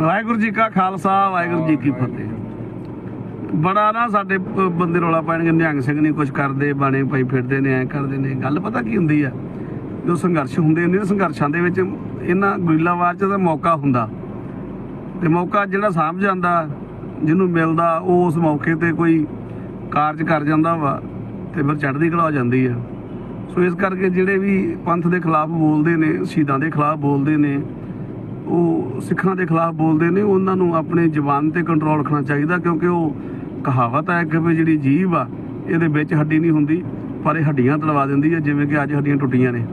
ਵਾਹਿਗੁਰੂ ਜੀ ਕਾ ਖਾਲਸਾ, ਵਾਹਿਗੁਰੂ ਜੀ ਕੀ ਫਤਿਹ। ਬੜਾ ਨਾ ਸਾਡੇ ਬੰਦੇ ਰੌਲਾ ਪਾਣਗੇ ਨਿਹੰਗ ਸਿੰਘ ਨਹੀਂ ਕੁਝ ਕਰਦੇ, ਬਾਣੇ ਪਾਈ ਫਿਰਦੇ ਨੇ, ਐ ਕਰਦੇ ਨੇ। ਗੱਲ ਪਤਾ ਕੀ ਹੁੰਦੀ ਆ? ਜੋ ਸੰਘਰਸ਼ ਹੁੰਦੇ ਨੇ, ਸੰਘਰਸ਼ਾਂ ਦੇ ਵਿੱਚ ਇਹਨਾਂ ਗੁਰੀਲਾਵਾਰ ਚ ਦਾ ਮੌਕਾ ਹੁੰਦਾ। ਤੇ ਮੌਕਾ ਜਿਹੜਾ ਸਾਂਭ ਜਾਂਦਾ, ਜਿਹਨੂੰ ਮਿਲਦਾ, ਉਹ ਉਸ ਮੌਕੇ ਤੇ ਕੋਈ ਕਾਰਜ ਕਰ ਜਾਂਦਾ ਵਾ, ਤੇ ਫਿਰ ਚੜ੍ਹਦੀ ਕਲਾ ਹੋ ਜਾਂਦੀ ਆ। ਸੋ ਇਸ ਕਰਕੇ ਜਿਹੜੇ ਵੀ ਪੰਥ ਦੇ ਖਿਲਾਫ ਬੋਲਦੇ ਨੇ, ਸ਼ਹੀਦਾਂ ਦੇ ਖਿਲਾਫ ਬੋਲਦੇ ਨੇ ਉਹ ਸਿੱਖਾਂ ਦੇ ਖਿਲਾਫ ਬੋਲਦੇ ਨੇ, ਉਹਨਾਂ ਨੂੰ ਆਪਣੇ ਜ਼ੁਬਾਨ ਤੇ ਕੰਟਰੋਲ ਰੱਖਣਾ ਚਾਹੀਦਾ, ਕਿਉਂਕਿ ਉਹ ਕਹਾਵਤ ਹੈ ਕਿ ਵੀ ਜਿਹੜੀ ਜੀਭ ਆ, ਇਹਦੇ ਵਿੱਚ ਹੱਡੀ ਨਹੀਂ ਹੁੰਦੀ, ਪਰ ਇਹ ਹੱਡੀਆਂ ਤੜਵਾ ਦਿੰਦੀ ਹੈ, ਜਿਵੇਂ ਕਿ ਅੱਜ ਹੱਡੀਆਂ ਟੁੱਟੀਆਂ ਨੇ।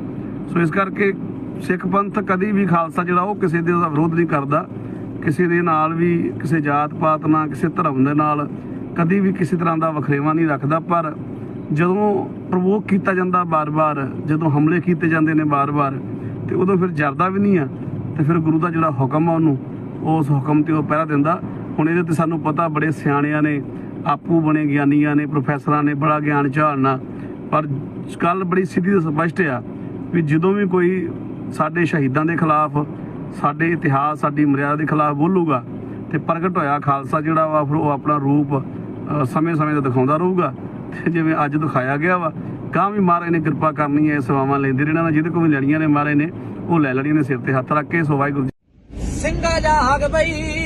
ਸੋ ਇਸ ਕਰਕੇ ਸਿੱਖ ਪੰਥ ਕਦੀ ਵੀ ਖਾਲਸਾ ਜਿਹੜਾ ਉਹ ਕਿਸੇ ਦੇ ਵਿਰੋਧ ਨਹੀਂ ਕਰਦਾ, ਕਿਸੇ ਦੇ ਨਾਲ ਵੀ ਕਿਸੇ ਜਾਤ ਪਾਤ ਨਾਲ, ਕਿਸੇ ਧਰਮ ਦੇ ਨਾਲ ਕਦੀ ਵੀ ਕਿਸੇ ਤਰ੍ਹਾਂ ਦਾ ਵਖਰੇਵਾ ਨਹੀਂ ਰੱਖਦਾ, ਪਰ ਜਦੋਂ ਪ੍ਰਵੋਕ ਕੀਤਾ ਜਾਂਦਾ ਬਾਰ-ਬਾਰ, ਜਦੋਂ ਹਮਲੇ ਕੀਤੇ ਜਾਂਦੇ ਨੇ ਬਾਰ-ਬਾਰ, ਤੇ ਉਦੋਂ ਫਿਰ ਜਰਦਾ ਵੀ ਨਹੀਂ ਆ। ਤੇ ਫਿਰ ਗੁਰੂ ਦਾ ਜਿਹੜਾ ਹੁਕਮ ਆ ਉਹਨੂੰ, ਉਸ ਹੁਕਮ ਤੇ ਉਹ ਪਹਿਰਾ ਦਿੰਦਾ। ਹੁਣ ਇਹਦੇ ਤੇ ਸਾਨੂੰ ਪਤਾ ਬੜੇ ਸਿਆਣਿਆਂ ਨੇ, ਆਪੂ ਬਣੇ ਗਿਆਨੀਆਂ ਨੇ ਪ੍ਰੋਫੈਸਰਾਂ ਨੇ, ਬੜਾ ਗਿਆਨ ਝਾੜਨਾ। ਪਰ ਗੱਲ ਬੜੀ ਸਿੱਧੀ ਤੇ ਸਪਸ਼ਟ ਆ ਵੀ ਜਦੋਂ ਵੀ ਕੋਈ ਸਾਡੇ ਸ਼ਹੀਦਾਂ ਦੇ ਖਿਲਾਫ, ਸਾਡੇ ਇਤਿਹਾਸ, ਸਾਡੀ ਮਰਿਆਦਾ ਦੇ ਖਿਲਾਫ ਬੋਲੂਗਾ ਤੇ ਪ੍ਰਗਟ ਹੋਇਆ ਖਾਲਸਾ ਜਿਹੜਾ ਵਾ, ਫਿਰ ਉਹ ਆਪਣਾ ਰੂਪ ਸਮੇਂ-ਸਮੇਂ ਤੇ ਦਿਖਾਉਂਦਾ ਰਹੂਗਾ। ਤੇ ਜਿਵੇਂ ਅੱਜ ਦਿਖਾਇਆ ਗਿਆ ਵਾ ਕਾਂ ਵੀ ਮਹਾਰਾਜ ਨੇ ਕਿਰਪਾ ਕਰਨੀ ਹੈ ਸੇਵਾਵਾਂ ਲੈਂਦੇ ਰਹਿਣਾ ਨਾ ਜਿਹਦੇ ਕੋਲ ਵੀ ਲੈਣੀਆਂ ਨੇ ਮਹਾਰਾਜ ਨੇ, ਉਹ ਲੈ ਲੈਣੀਆਂ ਨੇ ਸਿਰ ਤੇ ਹੱਥ ਰੱਖ ਕੇ, ਸੋ ਵਾਹਿਗੁਰੂ ਜੀ ਸਿੰਘਾ ਜਾਗ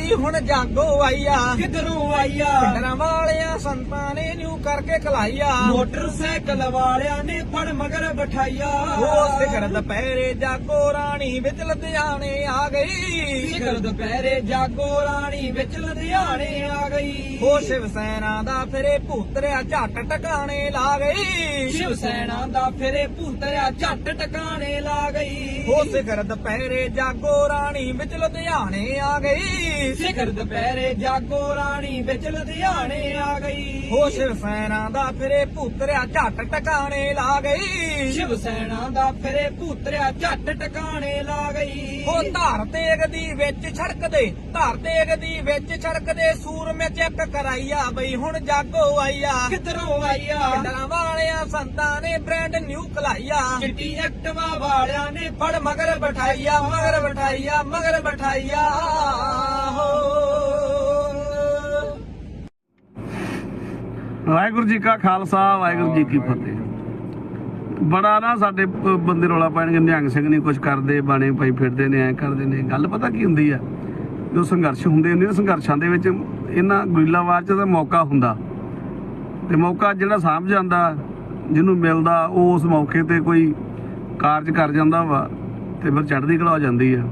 ਬਈ ਹੁਣ ਜਾਗੋ ਆਈਆ। ਕਿਧਰੋਂ ਆਈਆ? ਪਿੰਡਰਾਂ ਵਾਲਿਆਂ ਸੰਤਾਂ ਨੇ ਨਿਊ ਕਰਕੇ ਖਲਾਈਆ। ਮੋਟਰਸਾਈਕਲ ਵਾਲਿਆਂ ਨੇ ਫੜ ਮਗਰ ਬਿਠਾਈਆ। ਉਹ ਸਿਖਰ ਦੁਪਹਿਰੇ ਜਾਗੋ ਰਾਣੀ ਵਿੱਚ ਲੁਧਿਆਣੇ ਆ ਗਈ। ਸਿਖਰ ਦੁਪਹਿਰੇ ਜਾਗੋ ਰਾਣੀ ਵਿੱਚ ਲੁਧਿਆਣੇ ਆ ਗਈ। ਉਹ ਸ਼ਿਵ ਸੈਨਾ ਦਾ ਫਿਰੇ ਭੂਤਰਿਆ ਝੱਟ ਟਿਕਾਣੇ ਲਾ ਗਈ। ਸ਼ਿਵ ਸੈਨਾ ਦਾ ਫਿਰੇ ਭੂਤਰਿਆ ਝੱਟ ਟਿਕਾਣੇ ਲਾ ਗਈ। ਉਹ ਸਿਖਰ ਦੁਪਹਿਰੇ ਜਾਗੋ ਰਾਣੀ ਵਿੱਚ ਲੁਧਿਆਣੇ ਆ ਗਈ। ਸਿਖਰ ਦੁਪਹਿਰੇ ਜਾਗੋ ਰਾਣੀ ਵਿੱਚ ਲੁਧਿਆਣੇ ਆ ਗਈ। ਉਹ ਸ਼ਿਵ ਸੈਨਾ ਦਾ ਫਿਰੇ ਭੂਤਰਿਆ ਝੱਟ ਟਿਕਾਣੇ ਲਾ ਗਈ। ਸ਼ਿਵ ਸੈਨਾ ਦਾ ਫਿਰੇ ਭੂਤਰਿਆ ਝੱਟ ਟਿਕਾਣੇ ਲਾ ਗਈ। ਉਹ ਧਾਰ ਤੇਗ ਦੀ ਵਿੱਚ ਛੜਕਦੇ ਧਾਰ ਤੇਗ ਦੀ ਵਿੱਚ ਛੜਕਦੇ ਸੂਰਮੇ ਚੈੱਕ ਕਰਾਈਆ ਬਈ ਹੁਣ ਜਾਗੋ ਆਈਆ। ਕਿਧਰੋਂ ਆਈਆ? ਪਿੰਡਾਂ ਵਾਲਿਆਂ ਸੰਤਾਂ ਨੇ ਬ੍ਰਾਂਡ ਨਿਊ ਕਲਾਈਆ। ਚਿੱਟੀ ਐਕਟਵਾ ਵਾਲਿਆਂ ਨੇ ਫੜ ਮਗਰ ਬਿਠਾਈਆ ਮਗਰ ਬਿਠਾਈਆ ਮਗਰ ਬਿਠਾਈਆ। ਹੋ ਵਾਹਿਗੁਰੂ ਜੀ ਕਾ ਖਾਲਸਾ, ਵਾਹਿਗੁਰੂ ਜੀ ਕੀ ਫਤਿਹ। ਬੜਾ ਨਾ ਸਾਡੇ ਬੰਦੇ ਰੌਲਾ ਪਾਣਗੇ ਨਿਹੰਗ ਸਿੰਘ ਨਹੀਂ ਕੁਝ ਕਰਦੇ, ਬਾਣੇ ਪਾਈ ਫਿਰਦੇ ਨੇ, ਐ ਕਰਦੇ ਨੇ। ਗੱਲ ਪਤਾ ਕੀ ਹੁੰਦੀ ਆ? ਜੋ ਸੰਘਰਸ਼ ਹੁੰਦੇ ਨੇ, ਸੰਘਰਸ਼ਾਂ ਦੇ ਵਿੱਚ ਇਹਨਾਂ ਗੁਰੀਲਾਵਾਰ ਚ ਦਾ ਮੌਕਾ ਹੁੰਦਾ। ਤੇ ਮੌਕਾ ਜਿਹੜਾ ਸਾਂਭ ਜਾਂਦਾ, ਜਿਹਨੂੰ ਮਿਲਦਾ, ਉਹ ਉਸ ਮੌਕੇ ਤੇ ਕੋਈ ਕਾਰਜ ਕਰ ਜਾਂਦਾ ਵਾ, ਤੇ ਫਿਰ ਚੜ੍ਹਦੀ ਕਲਾ ਹੋ ਜਾਂਦੀ ਆ।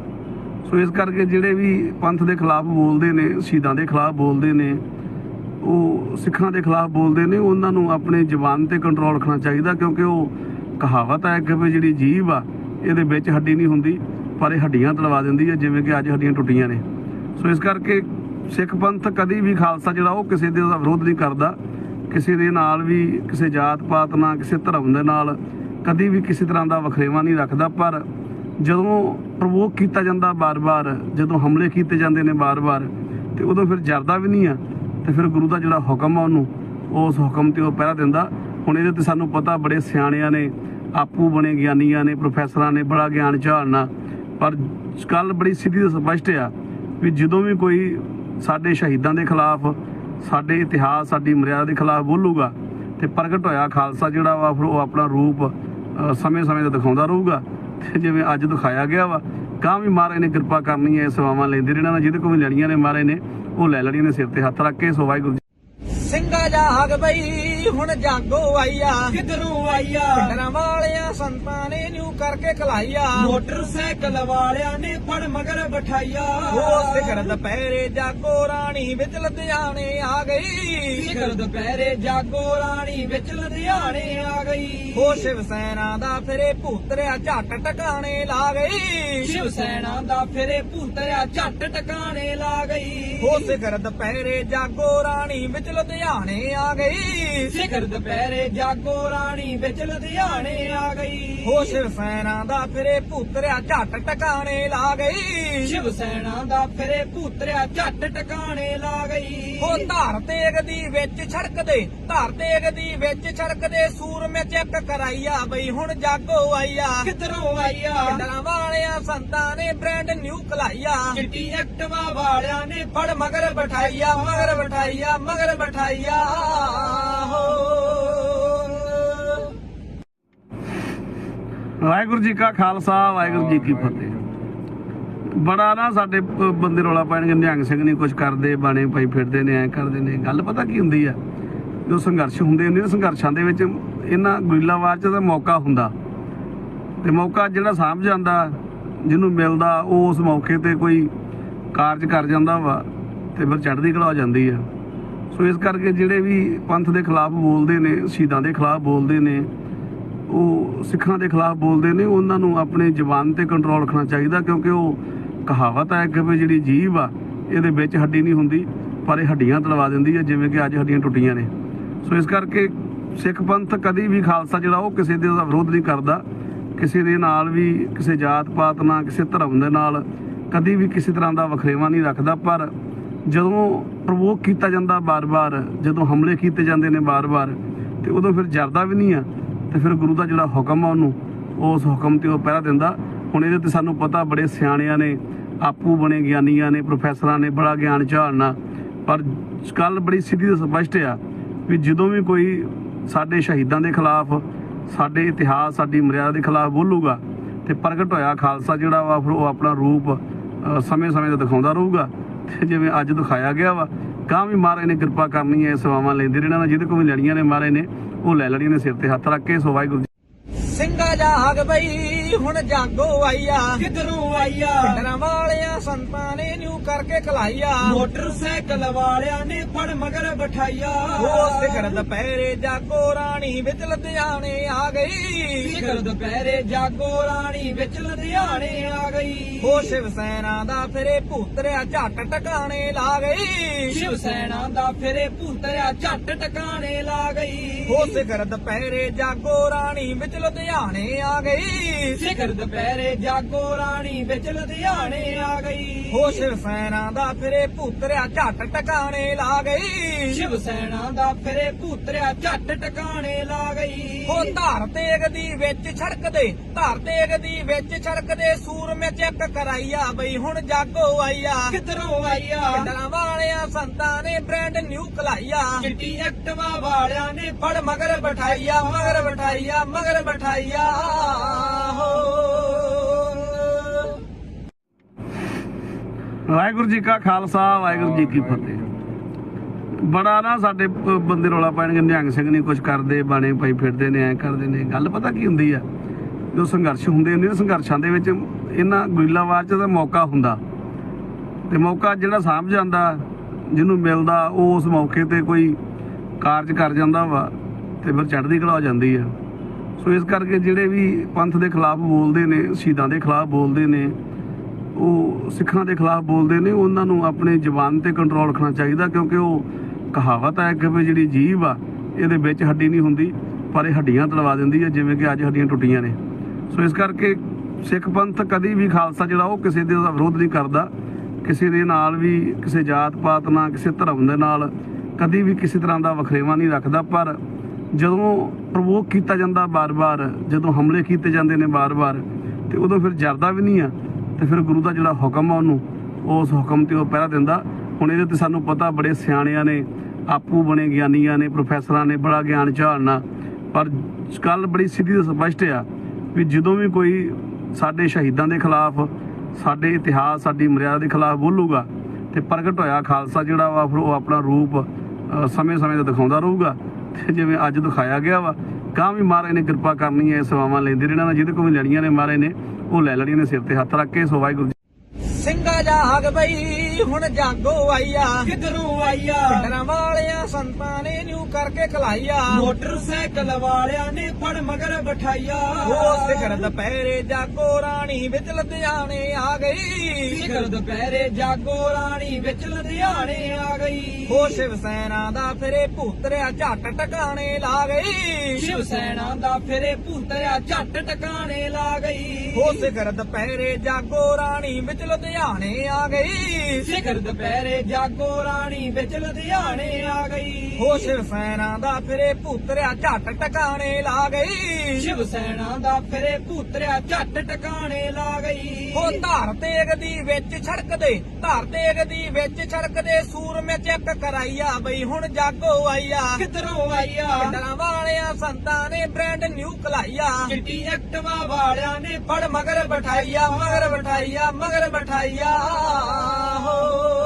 ਸੋ ਇਸ ਕਰਕੇ ਜਿਹੜੇ ਵੀ ਪੰਥ ਦੇ ਖਿਲਾਫ ਬੋਲਦੇ ਨੇ, ਸ਼ਹੀਦਾਂ ਦੇ ਖਿਲਾਫ ਬੋਲਦੇ ਨੇ, ਉਹ ਸਿੱਖਾਂ ਦੇ ਖਿਲਾਫ ਬੋਲਦੇ ਨੇ, ਉਹਨਾਂ ਨੂੰ ਆਪਣੇ ਜ਼ੁਬਾਨ ਤੇ ਕੰਟਰੋਲ ਰੱਖਣਾ ਚਾਹੀਦਾ ਕਿਉਂਕਿ ਉਹ ਕਹਾਵਤ ਹੈ ਕਿ ਵੀ ਜਿਹੜੀ ਜੀਭ ਆ, ਇਹਦੇ ਵਿੱਚ ਹੱਡੀ ਨਹੀਂ ਹੁੰਦੀ, ਪਰ ਇਹ ਹੱਡੀਆਂ ਤੜਵਾ ਦਿੰਦੀ ਹੈ, ਜਿਵੇਂ ਕਿ ਅੱਜ ਹੱਡੀਆਂ ਟੁੱਟੀਆਂ ਨੇ। ਸੋ ਇਸ ਕਰਕੇ ਸਿੱਖ ਪੰਥ ਕਦੀ ਵੀ ਖਾਲਸਾ ਜਿਹੜਾ ਉਹ ਕਿਸੇ ਦੇ ਦਾ ਵਿਰੋਧ ਨਹੀਂ ਕਰਦਾ, ਕਿਸੇ ਦੇ ਨਾਲ ਵੀ, ਕਿਸੇ ਜਾਤ ਪਾਤ ਨਾਲ, ਕਿਸੇ ਧਰਮ ਦੇ ਨਾਲ ਕਦੀ ਵੀ ਕਿਸੇ ਤਰ੍ਹਾਂ ਦਾ ਵਖਰੇਵਾ ਨਹੀਂ ਰੱਖਦਾ, ਪਰ ਜਦੋਂ ਪ੍ਰਵੋਕ ਕੀਤਾ ਜਾਂਦਾ ਬਾਰ-ਬਾਰ, ਜਦੋਂ ਹਮਲੇ ਕੀਤੇ ਜਾਂਦੇ ਨੇ ਬਾਰ-ਬਾਰ, ਤੇ ਉਦੋਂ ਫਿਰ ਜਰਦਾ ਵੀ ਨਹੀਂ ਆ, ਤੇ ਫਿਰ ਗੁਰੂ ਦਾ ਜਿਹੜਾ ਹੁਕਮ ਆ ਉਹਨੂੰ, ਉਸ ਹੁਕਮ ਤੇ ਉਹ ਪਹਿਰਾ ਦਿੰਦਾ। ਹੁਣ ਇਹਦੇ ਤੇ ਸਾਨੂੰ ਪਤਾ ਬੜੇ ਸਿਆਣਿਆਂ ਨੇ, ਆਪੂ ਬਣੇ ਗਿਆਨੀਆਂ ਨੇ, ਪ੍ਰੋਫੈਸਰਾਂ ਨੇ, ਬੜਾ ਗਿਆਨ ਝਾੜਨਾ। ਪਰ ਗੱਲ ਬੜੀ ਸਿੱਧੀ ਤੇ ਸਪਸ਼ਟ ਆ ਵੀ ਜਦੋਂ ਵੀ ਕੋਈ ਸਾਡੇ ਸ਼ਹੀਦਾਂ ਦੇ ਖਿਲਾਫ, ਸਾਡੇ ਇਤਿਹਾਸ, ਸਾਡੀ ਮਰਿਆਦਾ ਦੇ ਖਿਲਾਫ ਬੋਲੂਗਾ, ਤੇ ਪ੍ਰਗਟ ਹੋਇਆ ਖਾਲਸਾ ਜਿਹੜਾ ਵਾ, ਫਿਰ ਉਹ ਆਪਣਾ ਰੂਪ ਸਮੇਂ-ਸਮੇਂ ਤੇ ਦਿਖਾਉਂਦਾ ਰਹੂਗਾ। ਜਿਵੇਂ ਅੱਜ ਦਿਖਾਇਆ ਗਿਆ ਵਾ ਕਾਂ ਵੀ ਮਹਾਰਾਜ ਨੇ ਕਿਰਪਾ ਕਰਨੀ ਹੈ ਸੇਵਾਵਾਂ ਲੈਂਦੇ ਰਹਿਣਾ ਜਿਹਦੇ ਕੋਲ ਵੀ ਲੈਣੀਆਂ ਨੇ ਮਹਾਰਾਜ ਨੇ, ਉਹ ਲੈ ਲੈਣੀਆਂ ਨੇ ਸਿਰ ਤੇ ਹੱਥ ਰੱਖ ਕੇ, ਸੋ ਵਾਹਿਗੁਰੂ ਜੀ। ਸਿੰਘਾ ਜਾਗ ਬਈ, ਹੁਣ ਜਾਗੋ ਆਈਆ, ਕਿਧਰੋਂ ਆਈਆ? ਪਿੰਡਰਾਂ ਵਾਲਿਆਂ ਸੰਤਾਂ ਨੇ ਨਿਊ ਕਰਕੇ ਖਲਾਈਆ ਮੋਟਰਸਾਈਕਲ ਵਾਲਿਆਂ ਨੇ ਫੜ ਮਗਰ ਬਿਠਾਈਆ ਉਹ ਸਿਖਰ ਦੁਪਹਿਰੇ ਜਾਗੋ ਰਾਣੀ ਵਿੱਚ ਲੁਧਿਆਣੇ ਆ ਗਈ। ਸਿਖਰ ਦੁਪਹਿਰੇ ਜਾਗੋ ਰਾਣੀ ਵਿੱਚ ਲੁਧਿਆਣੇ ਆ ਗਈ। ਉਹ ਸ਼ਿਵ ਸੈਨਾ ਦਾ ਫਿਰੇ ਭੂਤਰਿਆ ਝੱਟ ਟਿਕਾਣੇ ਲਾ ਗਈ। ਸ਼ਿਵ ਸੈਨਾ ਦਾ ਫਿਰੇ ਭੂਤਰਿਆ ਝੱਟ ਟਿਕਾਣੇ ਲਾ ਗਈ। ਉਹ ਸਿਖਰ ਦੁਪਹਿਰੇ ਜਾਗੋ ਰਾਣੀ ਵਿੱਚ ਲੁਧਿਆਣੇ ਆ ਗਈ। ਸਿਖਰ ਦੁਪਹਿਰੇ ਜਾਗੋ ਰਾਣੀ ਵਿੱਚ ਲੁਧਿਆਣੇ ਆ ਗਈ। ਉਹ ਸ਼ਿਵ ਸੈਨਾ ਦਾ ਫਿਰੇ ਭੂਤਰਿਆ ਝੱਟ ਟਿਕਾਣੇ ਲਾ ਗਈ। ਸ਼ਿਵ ਸੈਨਾ ਦਾ ਫਿਰੇ ਭੂਤਰਿਆ ਝੱਟ ਟਿਕਾਣੇ ਲਾ ਗਈ। ਉਹ ਧਾਰ ਤੇਗ ਦੀ ਵਿੱਚ ਛੜਕਦੇ ਧਾਰ ਤੇਗ ਦੀ ਵਿੱਚ ਛੜਕਦੇ ਸੂਰਮੇ ਚੈੱਕ ਕਰਾਈਆ ਬਈ ਹੁਣ ਜਾਗੋ ਆਈਆ। ਕਿਧਰੋਂ ਆਈਆ? ਪਿੰਡਾਂ ਵਾਲਿਆਂ ਸੰਤਾਂ ਨੇ ਬ੍ਰਾਂਡ ਨਿਊ ਕਲਾਈਆ। ਚਿੱਟੀ ਐਕਟਵਾ ਵਾਲਿਆਂ ਨੇ ਫੜ ਮਗਰ ਬਿਠਾਈਆ ਮਗਰ ਬਿਠਾਈਆ ਮਗਰ ਬਿਠਾਈਆ। ਹੋ ਵਾਹਿਗੁਰੂ ਜੀ ਕਾ ਖਾਲਸਾ, ਵਾਹਿਗੁਰੂ ਜੀ ਕੀ ਫਤਿਹ। ਬੜਾ ਨਾ ਸਾਡੇ ਬੰਦੇ ਰੌਲਾ ਪੈਣਗੇ ਨਿਹੰਗ ਸਿੰਘ ਨਹੀਂ ਕੁਝ ਕਰਦੇ, ਬਾਣੇ ਪਾਈ ਫਿਰਦੇ ਨੇ, ਐ ਕਰਦੇ ਨੇ। ਗੱਲ ਪਤਾ ਕੀ ਹੁੰਦੀ ਆ? ਜੋ ਸੰਘਰਸ਼ ਹੁੰਦੇ ਨੇ, ਸੰਘਰਸ਼ਾਂ ਦੇ ਵਿੱਚ ਇਹਨਾਂ ਗੁਰੀਲਾਵਾਰ ਚ ਦਾ ਮੌਕਾ ਹੁੰਦਾ। ਤੇ ਮੌਕਾ ਜਿਹੜਾ ਸਾਂਭ ਜਾਂਦਾ, ਜਿਹਨੂੰ ਮਿਲਦਾ, ਉਹ ਉਸ ਮੌਕੇ ਤੇ ਕੋਈ ਕਾਰਜ ਕਰ ਜਾਂਦਾ ਵਾ, ਤੇ ਫਿਰ ਚੜ੍ਹਦੀ ਕਲਾ ਹੋ ਜਾਂਦੀ ਆ। ਸੋ ਇਸ ਕਰਕੇ ਜਿਹੜੇ ਵੀ ਪੰਥ ਦੇ ਖਿਲਾਫ ਬੋਲਦੇ ਨੇ, ਸ਼ਹੀਦਾਂ ਦੇ ਖਿਲਾਫ ਬੋਲਦੇ ਨੇ ਉਹ ਸਿੱਖਾਂ ਦੇ ਖਿਲਾਫ ਬੋਲਦੇ ਨੇ, ਉਹਨਾਂ ਨੂੰ ਆਪਣੇ ਜ਼ੁਬਾਨ ਤੇ ਕੰਟਰੋਲ ਰੱਖਣਾ ਚਾਹੀਦਾ ਕਿਉਂਕਿ ਉਹ ਕਹਾਵਤ ਹੈ ਕਿ ਵੀ ਜਿਹੜੀ ਜੀਭ ਆ, ਇਹਦੇ ਵਿੱਚ ਹੱਡੀ ਨਹੀਂ ਹੁੰਦੀ, ਪਰ ਇਹ ਹੱਡੀਆਂ ਤੜਵਾ ਦਿੰਦੀ ਹੈ ਜਿਵੇਂ ਕਿ ਅੱਜ ਹੱਡੀਆਂ ਟੁੱਟੀਆਂ ਨੇ। ਸੋ ਇਸ ਕਰਕੇ ਸਿੱਖ ਪੰਥ ਕਦੀ ਵੀ ਖਾਲਸਾ ਜਿਹੜਾ ਉਹ ਕਿਸੇ ਦੇ ਦਾ ਵਿਰੋਧ ਨਹੀਂ ਕਰਦਾ, ਕਿਸੇ ਦੇ ਨਾਲ ਵੀ ਕਿਸੇ ਜਾਤ ਪਾਤ ਨਾਲ, ਕਿਸੇ ਧਰਮ ਦੇ ਨਾਲ ਕਦੀ ਵੀ ਕਿਸੇ ਤਰ੍ਹਾਂ ਦਾ ਵਖਰੇਵਾ ਨਹੀਂ ਰੱਖਦਾ, ਪਰ ਜਦੋਂ ਪ੍ਰਵੋਕ ਕੀਤਾ ਜਾਂਦਾ ਬਾਰ-ਬਾਰ, ਜਦੋਂ ਹਮਲੇ ਕੀਤੇ ਜਾਂਦੇ ਨੇ ਬਾਰ-ਬਾਰ, ਤੇ ਉਦੋਂ ਫਿਰ ਜਰਦਾ ਵੀ ਨਹੀਂ ਆ। ਤੇ ਫਿਰ ਗੁਰੂ ਦਾ ਜਿਹੜਾ ਹੁਕਮ ਆ ਉਹਨੂੰ, ਉਸ ਹੁਕਮ ਤੇ ਉਹ ਪਹਿਰਾ ਦਿੰਦਾ। ਹੁਣ ਇਹਦੇ ਤੇ ਸਾਨੂੰ ਪਤਾ ਬੜੇ ਸਿਆਣਿਆਂ ਨੇ, ਆਪੂ ਬਣੇ ਗਿਆਨੀਆਂ ਨੇ ਪ੍ਰੋਫੈਸਰਾਂ ਨੇ, ਬੜਾ ਗਿਆਨ ਝਾੜਨਾ। ਪਰ ਕੱਲ ਬੜੀ ਸਿੱਧੀ ਤੇ ਸਪਸ਼ਟ ਆ ਵੀ ਜਦੋਂ ਵੀ ਕੋਈ ਸਾਡੇ ਸ਼ਹੀਦਾਂ ਦੇ ਖਿਲਾਫ, ਸਾਡੇ ਇਤਿਹਾਸ, ਸਾਡੀ ਮਰਿਆਦਾ ਦੇ ਖਿਲਾਫ ਬੋਲੂਗਾ, ਤੇ ਪ੍ਰਗਟ ਹੋਇਆ ਖਾਲਸਾ ਜਿਹੜਾ ਵਾ, ਫਿਰ ਉਹ ਆਪਣਾ ਰੂਪ ਸਮੇਂ-ਸਮੇਂ ਤੇ ਦਿਖਾਉਂਦਾ ਰਹੂਗਾ। ਤੇ ਜਿਵੇਂ ਅੱਜ ਦਿਖਾਇਆ ਗਿਆ ਵਾ ਕਾਂ ਵੀ ਮਹਾਰਾਜ ਨੇ ਕਿਰਪਾ ਕਰਨੀ ਹੈ ਸੇਵਾਵਾਂ ਲੈਂਦੇ ਰਹਿਣਾ ਨਾ ਜਿਹਦੇ ਕੋਲ ਵੀ ਲੈਣੀਆਂ ਨੇ ਮਹਾਰਾਜ ਨੇ। ਉਹ ਲੈ ਲੈਣੀਆਂ ਨੇ ਸਿਰ ਤੇ ਹੱਥ ਰੱਖ ਕੇ ਸੋ ਵਾਹਿਗੁਰੂ ਜੀ ਸਿੰਘਾ ਬਈ ਬਈ ਹੁਣ ਜਾਗੋ ਆਈਆ। ਕਿਧਰੋਂ ਆਈਆ? ਡਰਾਂ ਵਾਲਿਆਂ ਸੰਤਾਂ ਨੇ ਨਿਊ ਕਰਕੇ ਕਲਾਈਆ ਮੋਟਰਸਾਈਕਲ ਵਾਲਿਆਂ ਨੇ ਫੜ ਮਗਰ ਬਿਠਾਈਆ। ਉਹ ਸਿਖਰ ਦੁਪਹਿਰੇ ਜਾਗੋ ਰਾਣੀ ਵਿੱਚ ਲੁਧਿਆਣੇ ਆ ਗਈ। ਸਿਖਰ ਦੁਪਹਿਰੇ ਜਾਗੋ ਰਾਣੀ ਵਿੱਚ ਲੁਧਿਆਣੇ ਆ ਗਈ। ਉਹ ਸ਼ਿਵ ਸੈਨਾ ਦਾ ਫਿਰੇ ਭੂਤਰਿਆ ਝੱਟ ਟਿਕਾਣੇ ਲਾ ਗਈ। ਸ਼ਿਵ ਸੈਨਾ ਦਾ ਫਿਰੇ ਭੂਤਰਿਆ ਝੱਟ ਟਿਕਾਣੇ ਲਾ ਗਈ। ਉਹ ਸਿਖਰ ਦੁਪਹਿਰੇ ਜਾਗੋ ਰਾਣੀ ਵਿੱਚ ਲੁਧਿਆਣੇ ਆ ਗਈ। ਸਿਖਰ ਦੁਪਹਿਰੇ ਜਾਗੋ ਰਾਣੀ ਵਿੱਚ ਲੁਧਿਆਣੇ ਆ ਗਈ। ਉਹ ਸ਼ਿਵ ਸੈਨਾ ਦਾ ਫਿਰੇ ਭੂਤਰਿਆ ਝੱਟ ਟਿਕਾਣੇ ਲਾ ਗਈ। ਸ਼ਿਵ ਸੈਨਾ ਦਾ ਫਿਰੇ ਭੂਤਰਿਆ ਝੱਟ ਟਿਕਾਣੇ ਲਾ ਗਈ। ਉਹ ਧਾਰ ਤੇਗ ਦੀ ਵਿੱਚ ਛੜਕਦੇ ਧਾਰ ਤੇਗ ਦੀ ਵਿੱਚ ਛੜਕਦੇ ਸੂਰਮੇ ਚੈੱਕ ਕਰਾਈਆ ਬਈ ਹੁਣ ਜਾਗੋ ਆਈਆ। ਕਿਧਰੋਂ ਆਈਆ? ਡਰਾਂ ਵਾਲਿਆਂ ਸੰਤਾਂ ਨੇ ਬ੍ਰਾਂਡ ਨਿਊ ਕਲਾਈਆ ਚਿੱਟੀ ਐਕਟਵਾ ਵਾਲਿਆਂ ਨੇ ਫੜ ਮਗਰ ਬਿਠਾਈਆ ਮਗਰ ਬਿਠਾਈਆ ਮਗਰ ਬਿਠਾਈਆ। ਹੋ ਵਾਹਿਗੁਰੂ ਜੀ ਕਾ ਖਾਲਸਾ ਵਾਹਿਗੁਰੂ ਜੀ ਕੀ ਫਤਿਹ। ਬੜਾ ਨਾ ਸਾਡੇ ਬੰਦੇ ਰੌਲਾ ਪੈਣਗੇ ਨਿਹੰਗ ਸਿੰਘ ਨਹੀਂ ਕੁਝ ਕਰਦੇ ਬਾਣੇ ਪਾਈ ਫਿਰਦੇ ਨੇ ਐ ਕਰਦੇ ਨੇ। ਗੱਲ ਪਤਾ ਕੀ ਹੁੰਦੀ ਆ? ਜੋ ਸੰਘਰਸ਼ ਹੁੰਦੇ ਨੇ ਸੰਘਰਸ਼ਾਂ ਦੇ ਵਿੱਚ ਇਹਨਾਂ ਗੁਰੀਲਾਵਾਰ ਚ ਦਾ ਮੌਕਾ ਹੁੰਦਾ। ਤੇ ਮੌਕਾ ਜਿਹੜਾ ਸਾਂਭ ਜਾਂਦਾ ਜਿਹਨੂੰ ਮਿਲਦਾ ਉਹ ਉਸ ਮੌਕੇ ਤੇ ਕੋਈ ਕਾਰਜ ਕਰ ਜਾਂਦਾ ਵਾ ਤੇ ਫਿਰ ਚੜ੍ਹਦੀ ਕਲਾ ਹੋ ਜਾਂਦੀ ਆ। ਸੋ ਇਸ ਕਰਕੇ ਜਿਹੜੇ ਵੀ ਪੰਥ ਦੇ ਖਿਲਾਫ ਬੋਲਦੇ ਨੇ, ਸ਼ਹੀਦਾਂ ਦੇ ਖਿਲਾਫ ਬੋਲਦੇ ਨੇ, ਉਹ ਸਿੱਖਾਂ ਦੇ ਖਿਲਾਫ ਬੋਲਦੇ ਨੇ, ਉਹਨਾਂ ਨੂੰ ਆਪਣੇ ਜ਼ੁਬਾਨ ਤੇ ਕੰਟਰੋਲ ਰੱਖਣਾ ਚਾਹੀਦਾ ਕਿਉਂਕਿ ਉਹ ਕਹਾਵਤ ਹੈ ਕਿ ਵੀ ਜਿਹੜੀ ਜੀਭ ਆ, ਇਹਦੇ ਵਿੱਚ ਹੱਡੀ ਨਹੀਂ ਹੁੰਦੀ, ਪਰ ਇਹ ਹੱਡੀਆਂ ਤੜਵਾ ਦਿੰਦੀ ਹੈ, ਜਿਵੇਂ ਕਿ ਅੱਜ ਹੱਡੀਆਂ ਟੁੱਟੀਆਂ ਨੇ। ਸੋ ਇਸ ਕਰਕੇ ਸਿੱਖ ਪੰਥ ਕਦੀ ਵੀ ਖਾਲਸਾ ਜਿਹੜਾ ਉਹ ਕਿਸੇ ਦੇ ਦਾ ਵਿਰੋਧ ਨਹੀਂ ਕਰਦਾ, ਕਿਸੇ ਦੇ ਨਾਲ ਵੀ, ਕਿਸੇ ਜਾਤ ਪਾਤ ਨਾਲ, ਕਿਸੇ ਧਰਮ ਦੇ ਨਾਲ ਕਦੀ ਵੀ ਕਿਸੇ ਤਰ੍ਹਾਂ ਦਾ ਵਖਰੇਵਾ ਨਹੀਂ ਰੱਖਦਾ, ਪਰ ਜਦੋਂ ਪ੍ਰਵੋਕ ਕੀਤਾ ਜਾਂਦਾ ਬਾਰ-ਬਾਰ, ਜਦੋਂ ਹਮਲੇ ਕੀਤੇ ਜਾਂਦੇ ਨੇ ਬਾਰ-ਬਾਰ, ਤੇ ਉਦੋਂ ਫਿਰ ਜਰਦਾ ਵੀ ਨਹੀਂ ਆ, ਤੇ ਫਿਰ ਗੁਰੂ ਦਾ ਜਿਹੜਾ ਹੁਕਮ ਆ ਉਹਨੂੰ, ਉਸ ਹੁਕਮ ਤੇ ਉਹ ਪਹਿਰਾ ਦਿੰਦਾ। ਹੁਣ ਇਹਦੇ ਤੇ ਸਾਨੂੰ ਪਤਾ ਬੜੇ ਸਿਆਣਿਆਂ ਨੇ, ਆਪੂ ਬਣੇ ਗਿਆਨੀਆਂ ਨੇ, ਪ੍ਰੋਫੈਸਰਾਂ ਨੇ, ਬੜਾ ਗਿਆਨ ਝਾੜਨਾ। ਪਰ ਗੱਲ ਬੜੀ ਸਿੱਧੀ ਤੇ ਸਪਸ਼ਟ ਆ ਵੀ ਜਦੋਂ ਵੀ ਕੋਈ ਸਾਡੇ ਸ਼ਹੀਦਾਂ ਦੇ ਖਿਲਾਫ, ਸਾਡੇ ਇਤਿਹਾਸ, ਸਾਡੀ ਮਰਿਆਦਾ ਦੇ ਖਿਲਾਫ ਬੋਲੂਗਾ, ਤੇ ਪ੍ਰਗਟ ਹੋਇਆ ਖਾਲਸਾ ਜਿਹੜਾ ਵਾ, ਫਿਰ ਉਹ ਆਪਣਾ ਰੂਪ ਸਮੇਂ-ਸਮੇਂ ਤੇ ਦਿਖਾਉਂਦਾ ਰਹੂਗਾ। ਤੇ ਜਿਵੇਂ ਅੱਜ ਦਿਖਾਇਆ ਗਿਆ ਵਾ ਕਾਂ ਵੀ ਮਹਾਰਾਜ ਨੇ ਕਿਰਪਾ ਕਰਨੀ ਹੈ, ਸੇਵਾਵਾਂ ਲੈਂਦੇ ਰਹਿਣਾ ਨਾ ਜਿਹਦੇ ਕੋਲ ਵੀ ਲੈਣੀਆਂ ਨੇ ਮਹਾਰਾਜ ਨੇ, ਉਹ ਲੈ ਲੈਣੀਆਂ ਨੇ ਸਿਰ ਤੇ ਹੱਥ ਰੱਖ ਕੇ, ਸੋ ਵਾਹਿਗੁਰੂ ਜੀ ਸਿੰਘਾ ਜਾਗ ਬਈ ਹੁਣ ਜਾਗੋ ਆਈਆ ਕਿਧਰੋਂ ਆਈਆ ਡਰਾਂ ਵਾਲਿਆਂ ਸੰਤਾਂ ਨੇ ਨਿਊ ਕਰਕੇ ਕਲਾਈਆ ਮੋਟਰਸਾਈਕਲ ਵਾਲਿਆਂ ਨੇ ਫੜ ਮਗਰ ਬਿਠਾਈਆ ਉਹ ਸਿਖਰ ਦੁਪਹਿਰੇ ਜਾਗੋ ਰਾਣੀ ਵਿੱਚ ਲੁਧਿਆਣੇ ਆ ਗਈ। ਸਿਖਰ ਦੁਪਹਿਰੇ ਜਾਗੋ ਰਾਣੀ ਵਿੱਚ ਲੁਧਿਆਣੇ ਆ ਗਈ। ਉਹ ਸ਼ਿਵ ਸੈਨਾ ਦਾ ਫਿਰੇ ਭੂਤਰਿਆ ਝੱਟ ਟਿਕਾਣੇ ਲਾ ਗਈ। ਸ਼ਿਵ ਸੈਨਾ ਦਾ ਫਿਰੇ ਭੂਤਰਿਆ ਝੱਟ ਟਿਕਾਣੇ ਲਾ ਗਈ। ਉਹ ਸਿਖਰ ਦੁਪਹਿਰੇ ਜਾਗੋ ਰਾਣੀ ਵਿੱਚ ਲੁਧਿਆਣੇ ਆ ਗਈ। ਸਿਖਰ ਦੁਪਹਿਰੇ ਜਾਗੋ ਰਾਣੀ ਵਿੱਚ ਲੁਧਿਆਣੇ ਆ ਗਈ। ਹੋ ਸ਼ਿਵ ਸੈਨਾ ਦਾ ਫਿਰੇ ਭੂਤਰਿਆ ਝੱਟ ਟਿਕਾਣੇ ਲਾ ਗਈ। ਸ਼ਿਵ ਸੈਨਾ ਦਾ ਫਿਰੇ ਭੂਤਰਿਆ ਝੱਟ ਟਿਕਾਣੇ ਲਾ ਗਈ। ਹੋ ਧਾਰ ਤੇਗ ਦੀ ਵਿੱਚ ਛੜਕਦੇ ਧਾਰ ਤੇਗ ਦੀ ਵਿੱਚ ਛੜਕਦੇ ਸੂਰਮੇ ਚੈੱਕ ਕਰਾਈਆ ਬਈ ਹੁਣ ਜਾਗੋ ਆਈਆ। ਕਿਧਰੋਂ ਆਈਆ? ਕਿੰਡਰਾਂ ਵਾਲਿਆਂ ਸੰਤਾਂ ਨੇ ਬ੍ਰਾਂਡ ਨਿਊ ਕਲਾਈਆ। ਚਿੱਟੀ ਐਕਟਵਾ ਵਾਲਿਆਂ ਨੇ ਫੜ ਮਗਰ ਬਿਠਾਈਆ ਮਗਰ ਬਿਠਾਈਆ ਮਗਰ ਬਿਠਾਈਆ। ਹੋ